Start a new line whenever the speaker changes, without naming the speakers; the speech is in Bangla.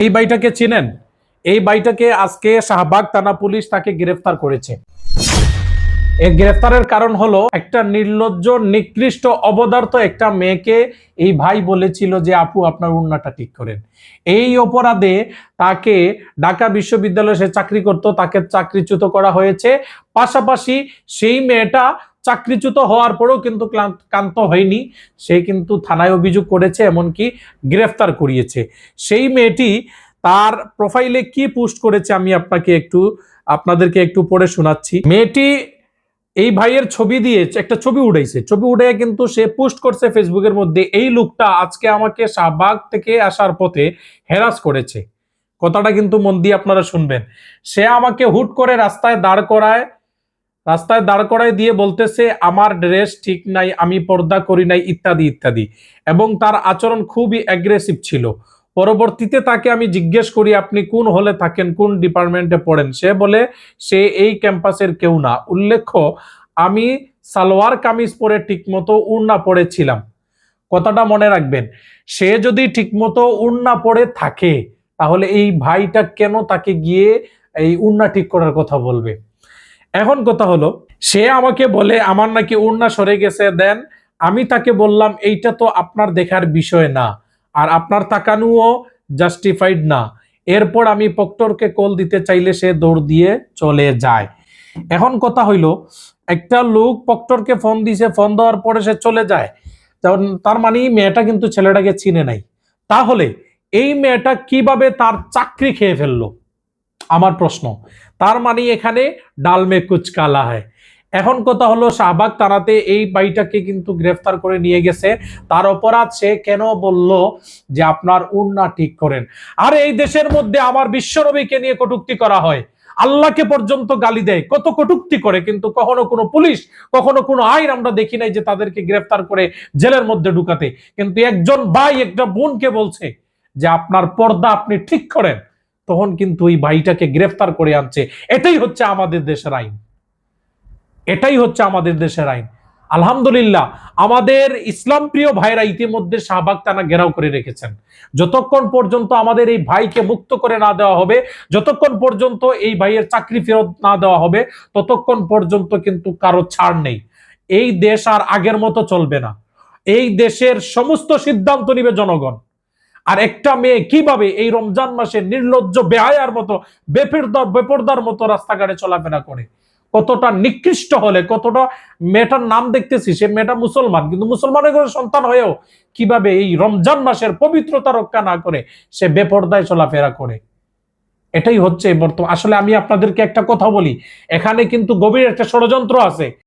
এই বাড়িটাকে চিনেন? এই বাড়িটাকে আজকে শাহবাগ থানা পুলিশ তাকে গ্রেফতার করেছে। এই গ্রেফতারের কারণ হলো একটা নির্লজ্জ, নিকৃষ্ট, অবদার্থ একটা মেয়েকে এই ভাই বলেছিল যে, আপু, আপনার উন্নাটা ঠিক করেন। এই অপরাধে তাকে ঢাকা বিশ্ববিদ্যালয়ে সে চাকরি করত, তাকে চাকরিচ্যুত করা হয়েছে। পাশাপাশি সেই মেয়েটা চাকরিচ্যুত হওয়ার পরেও কিন্তু ক্লান্ত- হয়নি। সে কিন্তু থানায় অভিযোগ করেছে, এমনকি গ্রেফতার করিয়েছে। সেই মেয়েটি তার প্রোফাইলে কি পোস্ট করেছে আমি আপনাকে একটু, আপনাদেরকে একটু পড়ে শোনাচ্ছি। মেয়েটি এই ভাইয়ের ছবি দিয়ে একটা ছবি উঠাইছে ছবি উঠে কিন্তু সে পোস্ট করছে ফেসবুকের মধ্যে, এই লোকটা আজকে আমাকে শাহবাগ থেকে আসার পথে হেরাস করেছে। কথাটা কিন্তু মন দিয়ে আপনারা শুনবেন। সে আমাকে হুট করে রাস্তায় দাঁড় করায় রাস্তায় দাঁড় করায় দিয়ে বলতেছে, আমার ড্রেস ঠিক নাই, আমি পর্দা করি নাই, ইত্যাদি ইত্যাদি। এবং তার আচরণ খুবই অ্যাগ্রেসিভ ছিল। পরবর্তীতে তাকে আমি জিজ্ঞেস করি, আপনি কোন হলে থাকেন? কোন ডিপার্টমেন্টে পড়েন? সে বলে, সে এই ক্যাম্পাসের কেউ না। উল্লেখ্য, আমি সালোয়ার কামিজ পরে ঠিকমতো উড়না পড়েছিলাম কথাটা মনে রাখবেন, সে যদি ঠিকমতো উড়না পড়ে থাকে, তাহলে এই ভাইটা কেন তাকে গিয়ে এই উড়না ঠিক করার কথা বলবে? এখন কথা হলো, সে আমাকে বলে, আমার নাকি উড়না সরে গেছে, দেন আমি তাকে বললাম, এইটা তো আপনার দেখার বিষয় না, আর আপনার তাকানুও জাস্টিফাইড না। এরপর আমি পক্টরকে কল দিতে চাইলে সে দৌড় দিয়ে চলে যায়। এখন কথা হইল, একটা লোক পক্টরকে ফোন দিছে ফোন দেওয়ার পরে সে চলে যায়। তার- তার মানে মেয়েটা কিন্তু ছেলেটাকে চিনে নাই। তাহলে এই মেয়েটা কীভাবে তার চাকরি খেয়ে ফেলল? আমার প্রশ্ন। তার মানে এখানে ডাল মে কুচ কালা হয় এখন কথা হলো, শাহবাগ তারাতে এই বাড়িটাকে কিন্তু গ্রেফতার করে নিয়ে গেছে। তার অপরাধ সে কেন বলল যে আপনার উন্না ঠিক করেন? আর, এই দেশের মধ্যে আমার বিশ্বনবীকে নিয়ে কটুক্তি করা হয়। আল্লাহকে পর্যন্ত গালি দেয়। কত কটুক্তি করে, কিন্তু কখনো কোনো পুলিশ, কখনো কোনো আইন আমরা দেখি নাই যে তাদেরকে গ্রেফতার করে জেলের মধ্যে ঢুকাতে। কিন্তু একজন ভাই, একটা বোনকে বলছে যে, আপনার পর্দা আপনি ঠিক করেন। তখন কিন্তু ওই ভাইটাকে গ্রেফতার করে আনছে। এটাই হচ্ছে আমাদের দেশের আইন। এটাই হচ্ছে আমাদের দেশের আইন। আলহামদুলিল্লাহ, আমাদের ইসলাম প্রিয় ভাইরা ইতিমধ্যে শাহবাগ টানা ঘেরাও করে রেখেছেন। যতক্ষণ পর্যন্ত আমাদের এই ভাইকে মুক্ত করে না দেওয়া হবে, যতক্ষণ পর্যন্ত এই ভাইয়ের চাকরি ফেরত না দেওয়া হবে, ততক্ষণ পর্যন্ত কিন্তু কারও ছাড় নেই। এই দেশ আর আগের মতো চলবে না। এই দেশের সমস্ত সিদ্ধান্ত নিবে জনগণ। আর একটা মেয়ে কীভাবে এই রমজান মাসে নির্লজ্জ, বেহায়ার মতো বেপরদার বেপরদার মতো রাস্তাঘাটে চলাফেরা করে? কতটা নিকৃষ্ট হলে, কতটা মেয়েটার নাম দেখতেছি, সে মেয়েটা মুসলমান, কিন্তু মুসলমানের ঘরে সন্তান হয়েও কীভাবে এই রমজান মাসের পবিত্রতা রক্ষা না করে সে বেপরদায় চলাফেরা করে? এটাই হচ্ছে বর্তমান। আসলে আমি আপনাদেরকে একটা কথা বলি, এখানে কিন্তু গভীর একটা ষড়যন্ত্র আছে।